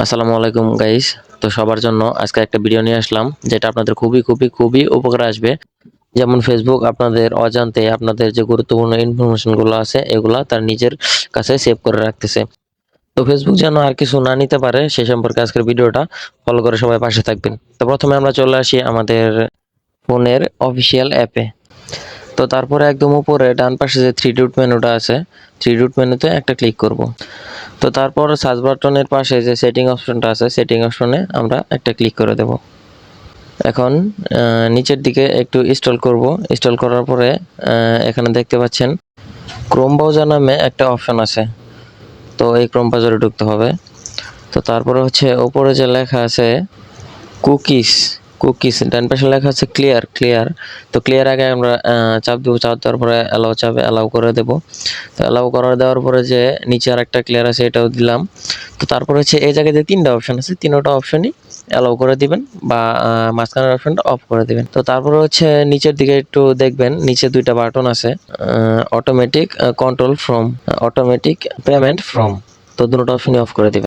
আসসালামু আলাইকুম গাইস তো সবার জন্য আজকে একটা ভিডিও নিয়ে আসলাম, যেটা আপনাদের খুবই খুবই খুবই উপকার আসবে। যেমন ফেসবুক আপনাদের অজান্তে আপনাদের যে গুরুত্বপূর্ণ ইনফরমেশনগুলো আছে, এগুলা তার নিজের কাছে সেভ করে রাখতেছে। তো ফেসবুক যেন আর কিছু না নিতে পারে, সে সম্পর্কে আজকের ভিডিওটা ফলো করে সবাই পাশে থাকবেন। তো প্রথমে আমরা চলে আসি আমাদের ফোনের অফিসিয়াল অ্যাপে তো তারপরে একদম উপরে ডান পাশে যে থ্রি ডট মেনুটা আছে থ্রি ডট মেনুতে একটা ক্লিক করব। তো তারপর সার্চ বাটনের পাশে যে সেটিং অপশনটা আছে সেটিং অপশনে আমরা একটা ক্লিক করে দেব। এখন নিচের দিকে একটু ইনস্টল করব। ইনস্টল করার পরে এখানে দেখতে পাচ্ছেন ক্রোম ব্রাউজার নামে একটা অপশন আছে। তো এই ক্রোম ব্রাউজারে ঢুকতে হবে। তো তারপরে হচ্ছে ওপরে যে লেখা আছে কুকিস কুকিস ডান পাশে লেখা আছে ক্লিয়ার ক্লিয়ার তো ক্লিয়ার আগে আমরা চাপ দেবো, চাপ দেওয়ার পরে অ্যালাউ চাপে অ্যালাউ করে দেবো। তো অ্যালাউ করার দেওয়ার পরে যে নিচে আর একটা ক্লিয়ার আছে এটাও দিলাম। তো তারপরে হচ্ছে এই জায়গায় যে তিনটা অপশন আছে, তিনটা অপশনই অ্যালাউ করে দিবেন বা মাঝখানের অপশনটা অফ করে দিবেন। তো তারপরে হচ্ছে নিচের দিকে একটু দেখবেন, নিচে দুইটা বাটন আছে automatic control form automatic payment form তো দুটো অপশনই অফ করে দিবেন।